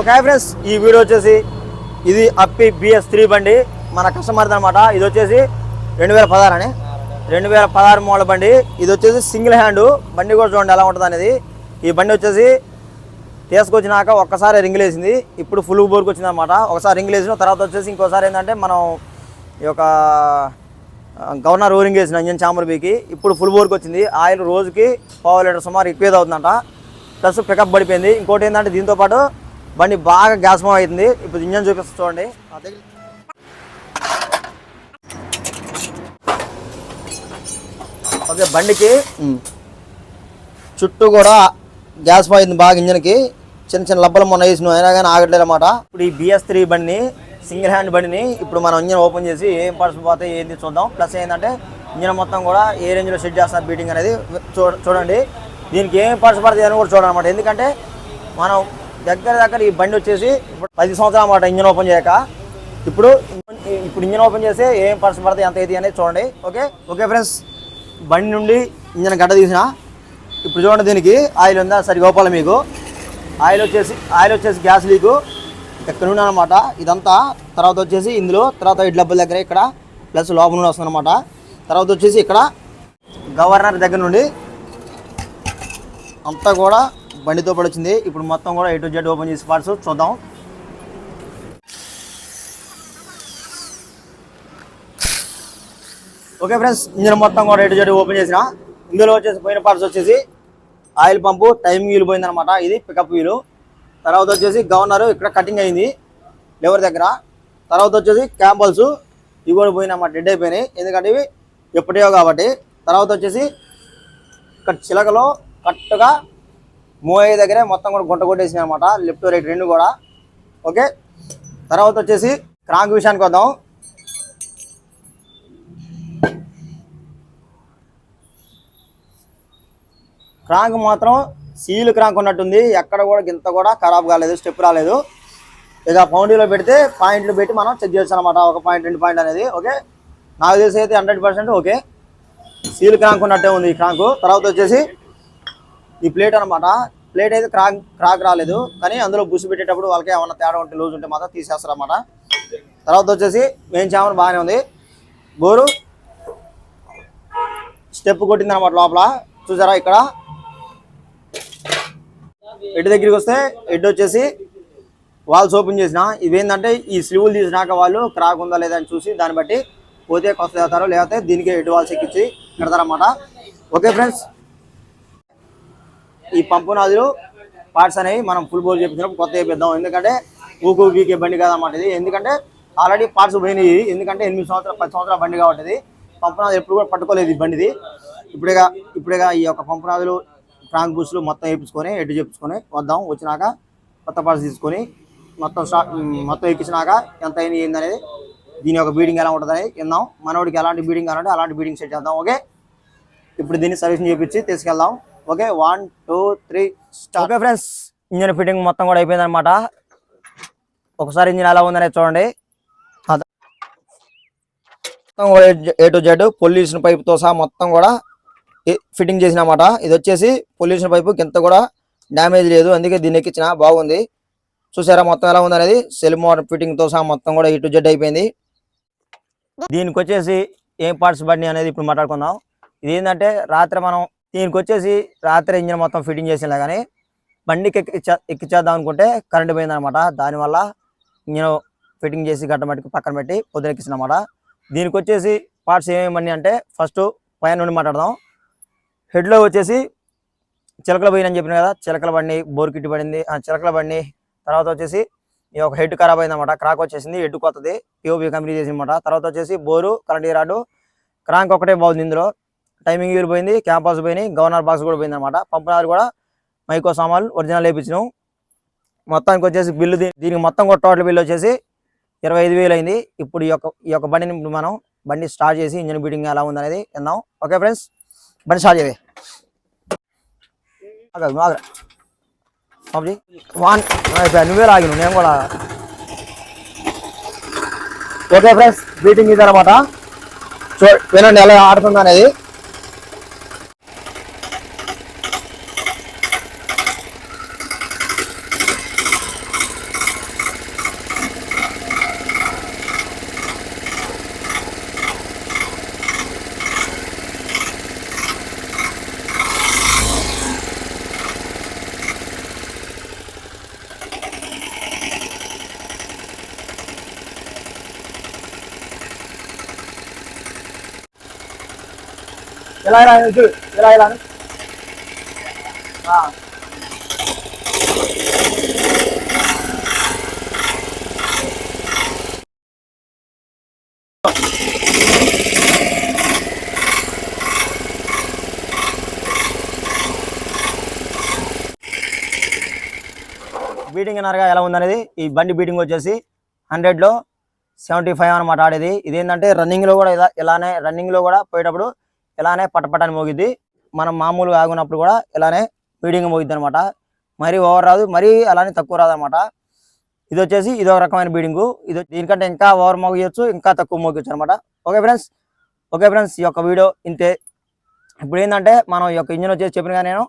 Okay friends. ఈ video వచ్చేసి ఇది అప్పి బిఎస్ త్రీ బండి మన కస్టమర్ది అనమాట ఇది వచ్చేసి రెండు వేల పదహారు అని. రెండు వేల పదహారు మోడల్ బండి. ఇది వచ్చేసి సింగిల్ హ్యాండ్ బండి కూడా చూడండి ఎలా ఉంటుంది అనేది. ఈ బండి వచ్చేసి తీసుకొచ్చినాక ఒక్కసారి రింగులు వేసింది. ఇప్పుడు ఫుల్ బోర్కి వచ్చింది అనమాట ఒకసారి రింగులు వేసిన తర్వాత వచ్చేసి ఇంకోసారి ఏంటంటే మనం ఈ యొక్క గవర్నర్ ఓరింగ్ వేసిన ఇంజన్ చాంబర్ బీకి ఇప్పుడు ఫుల్ బోర్కి వచ్చింది. ఆయిల్ రోజుకి పావు లీటర్ సుమారు ఎక్కువ అవుతుందంట. ప్లస్ పికప్ పడిపోయింది. ఇంకోటి ఏంటంటే దీంతో పాటు బండి బాగా గ్యాస్ మో అవుతుంది. ఇప్పుడు ఇంజన్ చూపిస్తా చూడండి. ఓకే బండికి చుట్టూ కూడా గ్యాస్ పోయింది బాగా ఇంజన్కి. చిన్న చిన్న లబ్బలు మొన్న వేసినాం అయినా కానీ ఆగట్లేదు అనమాట ఇప్పుడు ఈ బిఎస్ త్రీ బండిని సింగిల్ హ్యాండ్ బండిని ఇప్పుడు మనం ఇంజన్ ఓపెన్ చేసి ఏం పర్సన్ పోతే ఏంది చూద్దాం. ప్లస్ ఏంటంటే ఇంజన్ మొత్తం కూడా ఏ రేంజ్లో సెట్ చేస్తారు బీటింగ్ అనేది చూడండి. దీనికి ఏం పర్స్ పడుతుంది అని కూడా చూడాలన్నమాట. ఎందుకంటే మనం దగ్గర దగ్గర ఈ బండి వచ్చేసి ఇప్పుడు పది సంవత్సరాలు అన్నమాట ఇంజన్ ఓపెన్ చేయక. ఇప్పుడు ఇప్పుడు ఇంజన్ ఓపెన్ చేస్తే ఏం పర్స్ పడుతుంది ఎంత అయితే అనేది చూడండి. ఓకే? ఓకే ఫ్రెండ్స్ బండి నుండి ఇంజన్ గడ్డ తీసిన. ఇప్పుడు చూడండి దీనికి ఆయిల్ ఉందా? సరి గోపాల మీకు? ఆయిల్ వచ్చేసి ఆయిల్ వచ్చేసి గ్యాస్ లీకు. ఇక్కడ నూనె అనమాట ఇదంతా తర్వాత వచ్చేసి ఇందులో తర్వాత ఈ దగ్గర ఇక్కడ ప్లస్ లోపల నుండి వస్తుంది అనమాట తర్వాత వచ్చేసి ఇక్కడ గవర్నర్ దగ్గర నుండి అంతా కూడా బండితో పాటు ఇప్పుడు మొత్తం కూడా ఎటు జెడ్ ఓపెన్ చేసి పార్ట్స్ చూద్దాం. ఓకే ఫ్రెండ్స్ ఇంజన్ మొత్తం కూడా ఎటు జెడ్ ఓపెన్ చేసిన. ఇందులో వచ్చేసి పోయిన పార్ట్స్ వచ్చేసి ఆయిల్ పంపు టైం వీలు పోయింది అనమాట ఇది పికప్ వీలు. తర్వాత వచ్చేసి గవర్నర్ ఇక్కడ కటింగ్ అయింది లెవర్ దగ్గర. తర్వాత వచ్చేసి క్యాంపల్స్ ఇవి కూడా పోయినమాట డెడ్ అయిపోయినాయి. ఎందుకంటే ఇవి ఎప్పటియో కాబట్టి. తర్వాత వచ్చేసి ఇక్కడ చిలకలో కరెక్ట్గా మోయే దగ్గరే మొత్తం కూడా గుంట కొట్టేసింది అనమాట లెఫ్ట్ రైట్ రెండు కూడా. ఓకే? తర్వాత వచ్చేసి క్రాంక్ విషయానికి వద్దాం. క్రాంక్ మాత్రం సీల్ క్రాంక్ ఉన్నట్టుంది. ఎక్కడ కూడా గింత కూడా ఖరాబ్ కాలేదు స్టెప్ రాలేదు. ఇక ఫౌండీలో పెడితే పాయింట్లు పెట్టి మనం చెక్ చేయొచ్చు అనమాట ఒక పాయింట్ రెండు పాయింట్ అనేది ఓకే? నాకు తెలిసి అయితే hundred percent okay. Seal crank ఉన్నట్టే ఉంది ఈ క్రాంక్. తర్వాత వచ్చేసి ఈ ప్లేట్ అనమాట ప్లేట్ అయితే క్రాక్ క్రాక్ రాలేదు. కానీ అందులో బుసి పెట్టేటప్పుడు వాళ్ళకి ఏమన్నా తేడా ఉంటే లూజ్ ఉంటే మాత్రం తీసేస్తారు అనమాట తర్వాత వచ్చేసి మెయిన్ చామర్ బాగానే ఉంది. బోరు స్టెప్ కొట్టింది అనమాట లోపల. చూసారా ఇక్కడ? హెడ్ దగ్గరికి వస్తే హెడ్ వచ్చేసి వాల్స్ ఓపెన్ చేసిన. ఇవేంటంటే ఈ స్లీవులు తీసినాక వాళ్ళు క్రాక్ ఉందా లేదా అని చూసి దాన్ని బట్టి పోతే కొత్త చేస్తారు లేకపోతే దీనికి హెడ్ వాల్స్ ఎక్కించి పెడతారన్నమాట ఓకే ఫ్రెండ్స్ ఈ పంపు నాదులు పార్ట్స్ అనేవి మనం ఫుల్ బోల్ చేపించినప్పుడు కొత్త చేపిద్దాం. ఎందుకంటే ఊకు ఊకే బండి కాదన్నమాట ఇది. ఎందుకంటే ఆల్రెడీ పార్ట్స్ పోయినాయి. ఎందుకంటే ఎనిమిది సంవత్సరాలు పది సంవత్సరాల బండి కాబట్టి పంపు నాదులు ఎప్పుడు కూడా పట్టుకోలేదు ఈ బండిది. ఇప్పుడేగా ఇప్పుడేగా ఈ యొక్క పంపు ఫ్రాంక్ బూస్లు మొత్తం వేయించుకొని ఎడ్డు చెప్పుకొని వద్దాం. వచ్చినాక కొత్త పార్ట్స్ తీసుకొని మొత్తం మొత్తం ఎక్కించినాక ఎంత అయింది ఏందనేది దీని యొక్క బీడింగ్ ఎలా ఉంటుందని విందాం. మనోడికి ఎలాంటి బీడింగ్ కావాలంటే అలాంటి బీడింగ్ సెట్ చేద్దాం ఓకే? ఇప్పుడు దీన్ని సర్వీసింగ్ చేయించి తీసుకెళ్దాం. Okay? One two three star okay friends engine fitting మొత్తం కూడా అయిపోయిందనమాట ఒకసారి ఇంజిన్ ఎలా ఉందనేది చూడండి. మొత్తం కూడా ఏ టు జెడ్ పొల్యూషన్ పైప్తో సహా మొత్తం కూడా ఫిట్టింగ్ చేసినమాట. ఇది వచ్చేసి పొల్యూషన్ పైపు కింద కూడా డ్యామేజ్ లేదు. అందుకే దీన్ని ఎక్కించిన బాగుంది. చూసారా మొత్తం ఎలా ఉంది అనేది సెల్ మోటార్ ఫిట్టింగ్తో సహా మొత్తం కూడా ఇటు టు జెడ్ అయిపోయింది. దీనికి వచ్చేసి ఏం పార్ట్స్ బండి అనేది ఇప్పుడు మాట్లాడుకుందాం. ఇది ఏంటంటే రాత్రి మనం దీనికి వచ్చేసి రాత్రి ఇంజిన్ మొత్తం ఫిట్టింగ్ చేసినా కానీ బండికి ఎక్కిచ్చే ఎక్కిచ్చేద్దాం అనుకుంటే కరెంట్ పోయిందనమాట దానివల్ల ఇంజిన్ ఫిట్టింగ్ చేసి గడ్డ మట్టుకు పక్కన పెట్టి పొద్దున ఎక్కించినమాట. దీనికి వచ్చేసి పార్ట్స్ ఏమేమి అంటే ఫస్ట్ పైన నుండి మాట్లాడదాం. హెడ్లో వచ్చేసి చిలకల పోయినని చెప్పిన కదా చిలకల బండి బోర్ కిట్టి పడింది. ఆ చిలకల బండి తర్వాత వచ్చేసి ఈ యొక్క హెడ్ ఖరాబ్ అయిందన్నమాట. క్రాక్ వచ్చేసింది హెడ్ కొత్తది పిఓపి కంపెనీ చేసిందన్నమాట. తర్వాత వచ్చేసి బోరు కరెంట్ రాడు. క్రాంక్ ఒకటే బాగుంది ఇందులో. టైమింగ్ వీల్ పోయింది క్యాంపస్ పోయినాయి గవర్నర్ బాక్స్ కూడా పోయింది అనమాట పంపనారు కూడా మైకో సామాన్లు ఒరిజినల్ వేయించినాం. మొత్తానికి వచ్చేసి బిల్లు దీనికి మొత్తం కూడా టోటల్ బిల్లు వచ్చేసి ఇరవై ఐదు వేలు అయింది. ఇప్పుడు ఈ యొక్క ఈ యొక్క బండిని మనం బండి స్టార్ట్ చేసి ఇంజన్ బీటింగ్ ఎలా ఉందనేది విందాం. ఓకే ఫ్రెండ్స్ బండి స్టార్ట్ చేయాలి బాబుజీ వాన్ నువ్వే లాగిను నేను కూడా ఓకే ఫ్రెండ్స్ బీటింగ్ ఇది అనమాట చూ వినండి ఎలా ఆడుతుంది అనేది ఎలా ఎలా చూడు ఎలా ఎలా బీటింగ్ అన్నారుగా ఎలా ఉందనేది? ఈ బండి బీటింగ్ వచ్చేసి హండ్రెడ్లో సెవెంటీ ఫైవ్ అనమాట ఆడేది. ఇదేంటంటే రన్నింగ్లో కూడా ఇలా ఇలానే రన్నింగ్లో కూడా పోయేటప్పుడు ఇలానే పటపటాన్ని మోగిద్ది. మనం మామూలుగా ఆగున్నప్పుడు కూడా ఇలానే బీటింగ్ మోగిద్ది అనమాట మరీ ఓవర్ రాదు మరీ అలానే తక్కువ రాదు అనమాట ఇది వచ్చేసి ఇది ఒక రకమైన బీడింగు. ఇది దీనికంటే ఇంకా ఓవర్ మోగించచ్చు ఇంకా తక్కువ మోగొచ్చు అనమాట ఓకే ఫ్రెండ్స్ ఓకే ఫ్రెండ్స్ ఈ యొక్క వీడియో ఇంతే. ఇప్పుడు ఏంటంటే మనం ఈ యొక్క ఇంజిన్ వచ్చేసి చెప్పిన నేను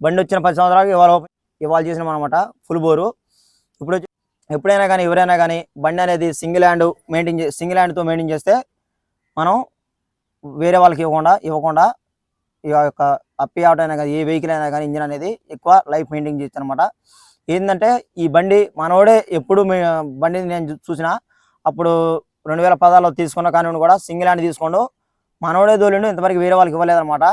బండి వచ్చిన పది సంవత్సరాలకు ఇవాళ ఇవాళ చేసినాం అనమాట ఫుల్ బోరు. ఇప్పుడు ఎప్పుడైనా కానీ ఎవరైనా కానీ బండి అనేది సింగిల్ హ్యాండ్ మెయింటైన్ సింగిల్ హ్యాండ్తో మెయింటైన్ చేస్తే మనం వేరే వాళ్ళకి ఇవ్వకుండా ఇవ్వకుండా ఈ యొక్క అప్పి ఆటో అయినా కానీ ఏ వెహికల్ అయినా కానీ ఇంజిన్ అనేది ఎక్కువ లైఫ్ మెయింటైన్ చేయొచ్చు అనమాట ఏంటంటే ఈ బండి మనోడే ఎప్పుడు బండిని నేను చూసినా అప్పుడు రెండు వేల పదాల్లో తీసుకున్న కానీ కూడా సింగిల్ హ్యాండ్ తీసుకోండు. మనోడే దోలిండు ఇంతవరకు వేరే వాళ్ళకి ఇవ్వలేదన్నమాట.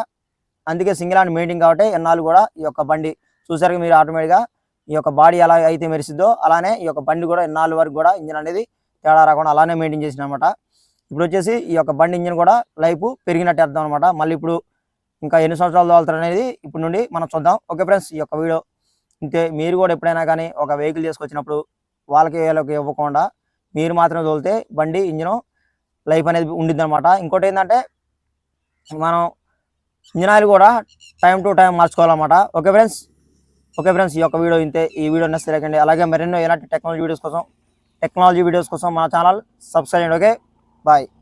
అందుకే సింగిల్ హ్యాండ్ మెయింటైన్ కాబట్టి ఎన్నాళ్ళు కూడా ఈ యొక్క బండి చూసారు మీరు ఆటోమేటిక్గా ఈ యొక్క బాడీ ఎలా అయితే మెరిసిద్దో అలానే ఈ యొక్క బండి కూడా ఎన్నాళ్ళు వరకు కూడా ఇంజిన్ అనేది తేడా రాకుండా అలానే మెయింటైన్ చేసిన అనమాట ఇప్పుడు వచ్చేసి ఈ యొక్క బండి ఇంజిన్ కూడా లైఫ్ పెరిగినట్టు అర్థం అనమాట మళ్ళీ ఇప్పుడు ఇంకా ఎన్ని సంవత్సరాలు తోలుతారు అనేది ఇప్పుడు నుండి మనం చూద్దాం. ఓకే ఫ్రెండ్స్ ఈ యొక్క వీడియో ఇంతే. మీరు కూడా ఎప్పుడైనా కానీ ఒక వెహికల్ తీసుకొచ్చినప్పుడు వాళ్ళకి వీళ్ళకి ఇవ్వకుండా మీరు మాత్రమే తోలితే బండి ఇంజిన్ లైఫ్ అనేది ఉండిద్ది అనమాట ఇంకోటి ఏంటంటే మనం ఇంజిన్ ఆయిల్ కూడా టైం టు టైం మార్చుకోవాలన్నమాట. ఓకే ఫ్రెండ్స్ ఓకే ఫ్రెండ్స్ ఈ యొక్క వీడియో ఇంతే. ఈ వీడియో నచ్చితే అలాగే మరెన్నో ఎలాంటి టెక్నాలజీ వీడియోస్ కోసం టెక్నాలజీ వీడియోస్ కోసం మన ఛానల్ సబ్స్క్రైబ్ చేయండి. ఓకే? Bye.